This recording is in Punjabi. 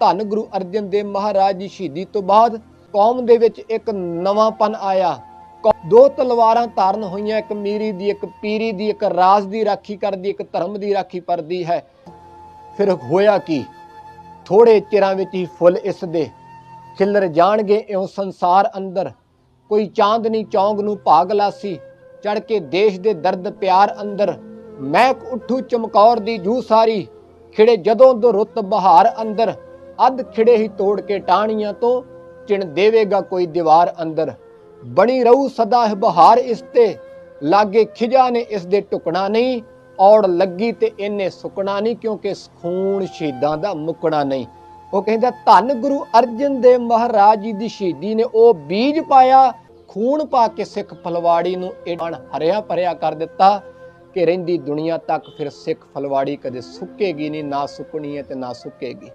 ਧੰਨ ਗੁਰੂ ਅਰਜਨ ਦੇਵ ਮਹਾਰਾਜ ਦੀ ਸ਼ਹੀਦੀ ਤੋਂ ਬਾਅਦ ਕੌਮ ਦੇ ਵਿੱਚ ਇੱਕ ਨਵਾਂਪਨ ਆਇਆ। ਦੋ ਤਲਵਾਰਾਂ ਧਾਰਨ ਹੋਈਆਂ, ਇੱਕ ਮੀਰੀ ਦੀ, ਇੱਕ ਪੀਰੀ ਦੀ, ਇੱਕ ਰਾਜ ਦੀ ਰਾਖੀ ਕਰਦੀ, ਇੱਕ ਧਰਮ ਦੀ ਰਾਖੀ ਕਰਦੀ ਹੈ। ਫਿਰ ਹੋਇਆ ਕੀ? ਥੋੜੇ ਚਿਰਾਂ ਵਿੱਚ ਹੀ ਫੁੱਲ ਇਸ ਦੇ। ਖਿਲਰ ਜਾਣਗੇ ਇਉਂ ਸੰਸਾਰ ਅੰਦਰ। ਕੋਈ ਚਾਂਦਨੀ ਚੌਂਗ ਨੂੰ ਭਾਗ ਲਾਸੀ ਚੜ ਕੇ ਦੇਸ਼ ਦੇ ਦਰਦ ਪਿਆਰ ਅੰਦਰ। ਮਹਿਕ ਉੱਠੂ ਚਮਕੌਰ ਦੀ ਜੂ ਸਾਰੀ ਖਿੜੇ ਜਦੋਂ ਦੋ ਰੁੱਤ ਬਹਾਰ ਅੰਦਰ। ਅੱਧ ਖਿੜੇ ਹੀ ਤੋੜ ਕੇ ਟਾਹਣੀਆਂ ਤੋਂ ਚਿਣ ਦੇਵੇਗਾ ਕੋਈ ਦੀਵਾਰ ਅੰਦਰ। ਬਣੀ ਰਹੂ ਸਦਾ ਇਹ ਬਹਾਰ ਇਸ ਤੇ। ਲਾਗੇ ਖਿਜਾ ਨੇ ਇਸ ਦੇ ਟੁਕਣਾ ਨਹੀਂ। ਔੜ ਲੱਗੀ ਤੇ ਇਹਨੇ ਸੁੱਕਣਾ ਨਹੀਂ ਕਿਉਂਕਿ ਖੂਨ ਸ਼ਹੀਦਾਂ ਦਾ ਮੁੱਕਣਾ ਨਹੀਂ। ਉਹ ਕਹਿੰਦਾ, ਧੰਨ ਗੁਰੂ ਅਰਜਨ ਦੇਵ ਮਹਾਰਾਜ ਜੀ ਦੀ ਸ਼ਹੀਦੀ ਨੇ ਉਹ ਬੀਜ ਪਾਇਆ। ਖੂਨ ਪਾ ਕੇ ਸਿੱਖ ਫਲਵਾੜੀ ਨੂੰ ਇਡਣ ਹਰਿਆ ਭਰਿਆ ਕਰ ਦਿੱਤਾ ਕਿ ਰਹਿੰਦੀ ਦੁਨੀਆ ਤੱਕ ਫਿਰ ਸਿੱਖ ਫਲਵਾੜੀ ਕਦੇ ਸੁੱਕੇਗੀ ਨਹੀਂ, ਨਾ ਸੁੱਕਣੀ ਹੈ ਤੇ ਨਾ ਸੁੱਕੇਗੀ।